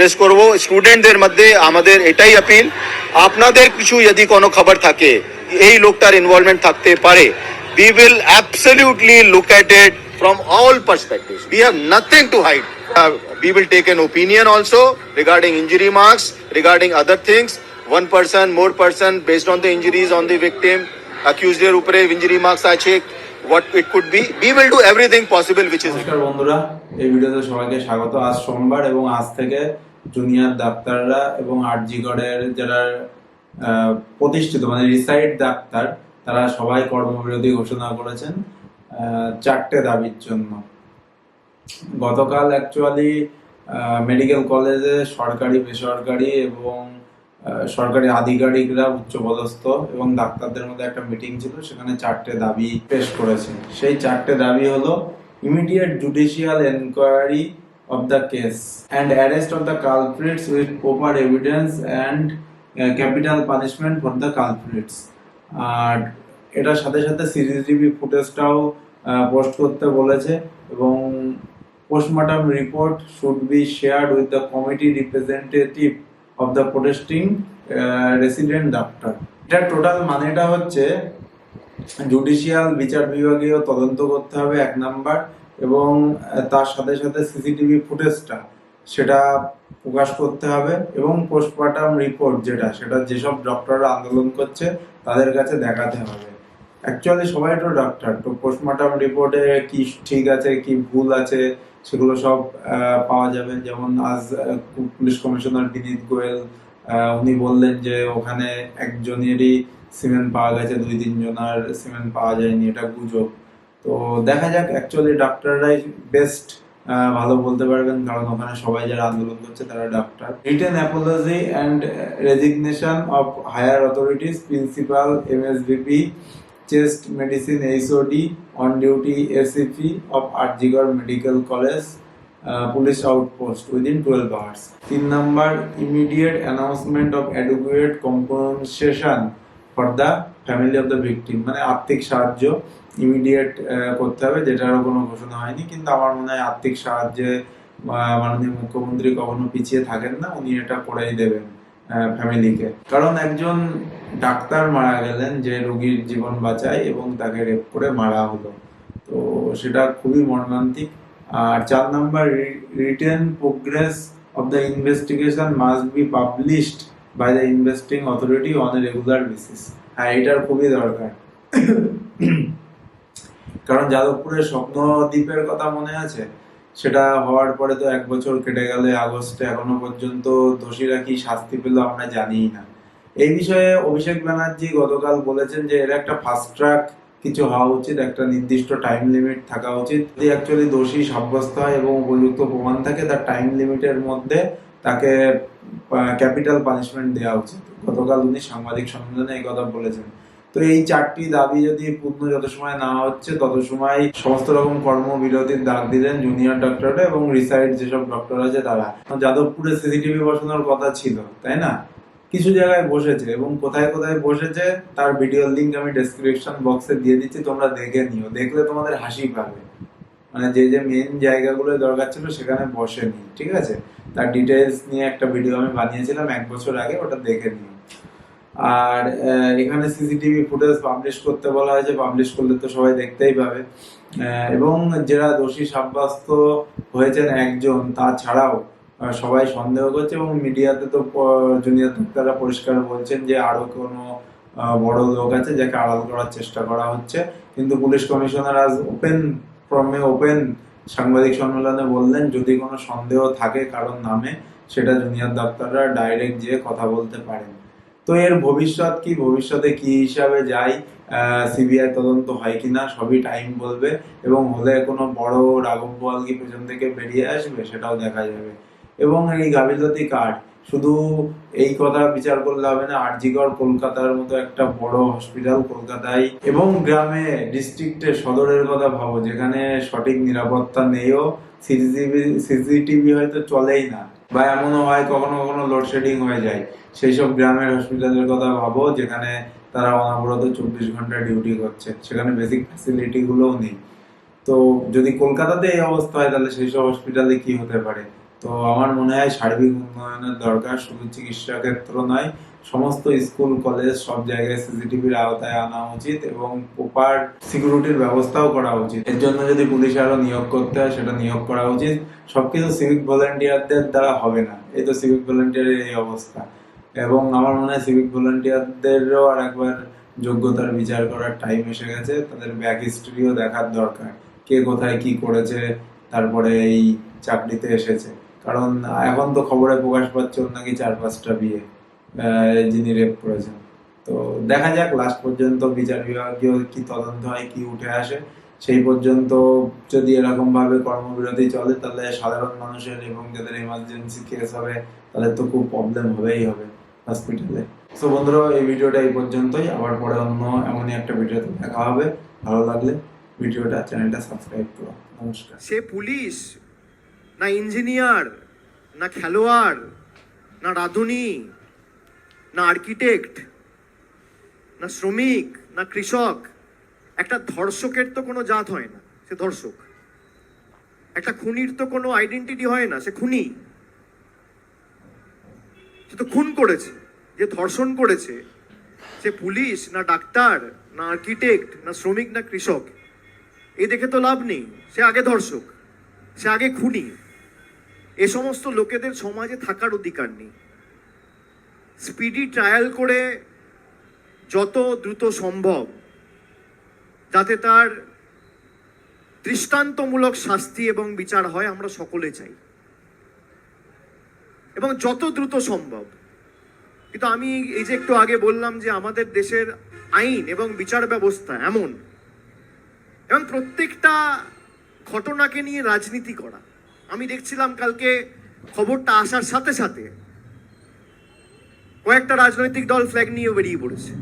শেষ করব স্টুডেন্টদের মধ্যে আমাদের এটাই আপিল আপনাদের কিছু যদি কোনো খবর থাকে এই লোকটার ইনভলভমেন্ট থাকতে পারে we will absolutely look at it from all perspectives we have nothing to hide uh, we will take an opinion also regarding injury marks regarding other things one person more person based on the injuries on the victim accused এর উপরে injury marks আছে what it could be we will do everything possible which is নমস্কার বন্ধুরা এই ভিডিওতে সবাইকে স্বাগত আজ সোমবার এবং আজ থেকে জুনিয়র ডাক্তাররা এবং আরজিগড়ের যারা প্রতিষ্ঠিত মানে রিসাইড ডাক্তার, তারা সবাই কর্মবিরতি ঘোষণা করেছেন চারটে দাবির জন্য। গতকাল অ্যাকচুয়ালি মেডিকেল কলেজে সরকারি, বেসরকারি এবং সরকারি আধিকারিকরা উচ্চপদস্থ এবং ডাক্তারদের মধ্যে একটা মিটিং ছিল, সেখানে চারটে দাবি পেশ করেছে সেই চারটে দাবি হলো immediate judicial enquiry of the case. And arrest of the culprits with proper evidence and uh, capital punishment for the culprits. আর এটার সাথে সাথে সিসিটিভি ফুটেজটাও পোস্ট করতে বলেছে এবং postmortem report should be shared with the committee representative of the protesting resident doctor. এটার total মানেটা হচ্ছে জুডিশিয়াল বিচার বিভাগীয় তদন্ত করতে হবে এক নাম্বার। এবং তার সাথে সাথে সিসিটিভি ফুটেজটা সেটা প্রকাশ করতে হবে এবং পোস্টমার্টাম রিপোর্ট যেটা, সেটা যেসব ডক্টররা আন্দোলন করছে তাদের কাছে দেখাতে হবে। অ্যাকচুয়ালি সবাই তো ডক্টর তো পোস্টমর্টম রিপোর্টে কি ঠিক আছে, কি ভুল আছে, সেগুলো সব পাওয়া যাবে। যেমন আজ পুলিশ কমিশনার বিনীত গোয়েল উনি বললেন যে ওখানে একজনেরই সিমেন্ট পাওয়া গেছে, দুই তিনজনের সিমেন্ট পাওয়া যায়নি, এটা গুজব। তো দেখা যাক অ্যাকচুয়ালি ডাক্তাররাই বেস্ট ভালো বলতে পারবেন। কারণ ওখানে সবাই যারা আন্দোলন করছে তারা doctor written apology and resignation of higher authorities principal MSVP chest medicine HOD on duty ACP of আরজিগড় medical college police outpost within twelve hours তিন number immediate announcement of adequate compensation for the family of the victim মানে আর্থিক সাহায্য immediate করতে হবে, যেটারও কোনো ঘোষণা হয়নি, কিন্তু আমার মনে হয় আর্থিক সাহায্যে মাননীয় মুখ্যমন্ত্রী কখনো পিছিয়ে থাকেন না, উনি এটা করেই দেবেন ফ্যামিলিকে কারণ একজন ডাক্তার মারা গেলেন যে রোগীর জীবন বাঁচায় এবং তাকে রেপ করে মারা হলো। তো সেটা খুবই মর্মান্তিক। আর চার number written progress of the investigation must be published by the investing authority on a regular basis হ্যাঁ এটার খুবই দরকার। কারণ যাদবপুরের স্বপ্নদ্বীপের কথা মনে আছে? সেটা হওয়ার পরে তো এক বছর কেটে গেলে আগস্টে এখনও পর্যন্ত দোষীরা কি শাস্তি পেল আমরা জানিই না। এই বিষয়ে অভিষেক ব্যানার্জি গতকাল বলেছেন যে এর একটা ফাস্ট ট্র্যাক কিছু হওয়া উচিত, একটা নির্দিষ্ট টাইম লিমিট থাকা উচিত। যদি অ্যাকচুয়ালি দোষী সাব্যস্ত হয় এবং উপযুক্ত প্রমাণ থাকে, তার টাইম লিমিটের মধ্যে তাকে ক্যাপিটাল পানিশমেন্ট দেওয়া উচিত। গতকাল উনি সাংবাদিক সম্মেলনে এই কথা বলেছেন। তো এই চারটি দাবি যদি পূর্ণ যত সময় না হচ্ছে, তত সময় সমস্ত রকম কর্মবিরতির ডাক দিলেন জুনিয়র ডক্টররা এবং রিসাইড যেসব ডক্টর আছে তারা। যাদবপুরে সিসিটিভি বসানোর কথা ছিল, তাই না? কিছু জায়গায় বসেছে এবং কোথায় কোথায় বসেছে, তার ভিডিও লিংক আমি ডেসক্রিপশন বক্সে দিয়ে দিচ্ছি, তোমরা দেখে নিও। দেখলে তোমাদের হাসি পাবে। মানে যে যে মেন জায়গাগুলো দরকার ছিল সেখানে বসেনি, ঠিক আছে? তার ডিটেলস নিয়ে একটা ভিডিও আমি বানিয়েছিলাম এক বছর আগে, ওটা দেখে নিও আর এখানে সিসিটিভি ফুটেজ পাবলিশ করতে বলা হয়েছে। পাবলিশ করলে তো সবাই দেখতেই পাবে। এবং যারা দোষী সাব্যস্ত হয়েছেন একজন তাছাড়াও সবাই সন্দেহ করছে এবং মিডিয়াতে তো জুনিয়র ডাক্তাররা পরিষ্কার বলছেন যে আরও কোনো বড় লোক আছে যাকে আড়াল করার চেষ্টা করা হচ্ছে। কিন্তু পুলিশ কমিশনার আজ ওপেন ফ্রমে ওপেন সাংবাদিক সম্মেলনে বললেন, যদি কোনো সন্দেহ থাকে কারণ নামে, সেটা জুনিয়র ডাক্তাররা ডাইরেক্ট যেয়ে কথা বলতে পারেন। তো এর ভবিষ্যৎ কি? ভবিষ্যতে কি হিসাবে যাই সিবিআই তদন্ত হয় কিনা সবই টাইম বলবে এবং হলে কোনো বড় রাঘব বোয়াল কি পেছন থেকে বেরিয়ে আসবে? সেটাও দেখা যাবে। এবং এই গাফিলতি কার্ড। শুধু এই কথা বিচার করলে হবে না, আরজিগড়, কলকাতার মতো একটা বড় হসপিটাল কলকাতায় এবং গ্রামে ডিস্ট্রিক্টে সদরের কথা ভাবো, যেখানে সঠিক নিরাপত্তা নেইও সিসিটিভি সিসিটিভি হয়তো চলেই না। বা এমনও হয়, কখনো কখনো লোডশেডিং হয়ে যায়। সেই সব গ্রামের হসপিটালের কথা ভাবো, যেখানে তারা অনবরত চব্বিশ ঘণ্টা ডিউটি করছে সেখানে বেসিক ফ্যাসিলিটি গুলোও নেই। তো যদি কলকাতাতে এই অবস্থা হয়, তাহলে সেই সব হসপিটালে কি হতে পারে? তো আমার মনে হয় সার্বিক উন্নয়নের দরকার, শুধু চিকিৎসা ক্ষেত্র নয়, সমস্ত স্কুল, কলেজ সব জায়গায় সিসিটিভির আওতায় আনা উচিত এবং প্রপার সিকিউরিটির ব্যবস্থাও করা উচিত। এর জন্য যদি পুলিশ আরও নিয়োগ করতে হয়, সেটা নিয়োগ করা উচিত। সবকিছু সিভিক ভলেন্টিয়ারদের দ্বারা হবে না। এই তো সিভিক ভলেন্টিয়ারের এই অবস্থা। এবং আমার মনে হয় সিভিক ভলেন্টিয়ারদেরও আর একবার যোগ্যতার বিচার করার টাইম এসে গেছে। তাদের ব্যাক হিস্ট্রিও দেখার দরকার। কে কোথায় কি করেছে, তারপরে এই চাকরিতে এসেছে। কারণ এখন তো খবরে প্রকাশ পাচ্ছে ওর নাকি চার পাঁচটা বিয়ে যিনি রেপ করেছেন। তো দেখা যাক লাস্ট পর্যন্ত বিচার বিভাগীয় কি তদন্ত হয়, কি উঠে আসে। সেই পর্যন্ত যদি এরকম ভাবে কর্মবিরতি চলে, তাহলে সাধারণ মানুষের এবং যাদের ইমার্জেন্সি কেস হবে তাদের তো খুব প্রবলেম হবেই হবে হসপিটালে তো বন্ধুরা, এই ভিডিওটা এই পর্যন্তই। আবার পরে অন্য এমনই একটা ভিডিওতে দেখা হবে। ভালো লাগলে ভিডিওটা, চ্যানেলটা সাবস্ক্রাইব করো। নমস্কার। সে পুলিশ! না ইঞ্জিনিয়ার, না খেলোয়াড়, না রাঁধুনি, না আর্কিটেক্ট, না শ্রমিক, না কৃষক। একটা ধর্ষকের তো কোনো জাত হয় না, সে ধর্ষক। একটা খুনির তো কোনো আইডেন্টিটি হয় না, সে খুনি। সে তো খুন করেছে, যে ধর্ষণ করেছে। সে পুলিশ, না ডাক্তার, না আর্কিটেক্ট, না শ্রমিক, না কৃষক। এই দেখে তো লাভ নেই, সে আগে ধর্ষক, সে আগে খুনি। এ সমস্ত লোকেদের সমাজে থাকার অধিকার নেই। স্পিডি ট্রায়াল করে যত দ্রুত সম্ভব যাতে তার দৃষ্টান্তমূলক শাস্তি এবং বিচার হয় আমরা সকলে চাই। এবং যত দ্রুত সম্ভব। কিন্তু আমি এই যে একটু আগে বললাম যে আমাদের দেশের আইন এবং বিচার ব্যবস্থা এমন। এবং প্রত্যেকটা ঘটনাকে নিয়ে রাজনীতি করা। আমি দেখছিলাম কালকে খবরটা আসার সাথে সাথে কয়েকটা রাজনৈতিক দল ফ্ল্যাগ নিয়ে বেরিয়ে পড়েছে।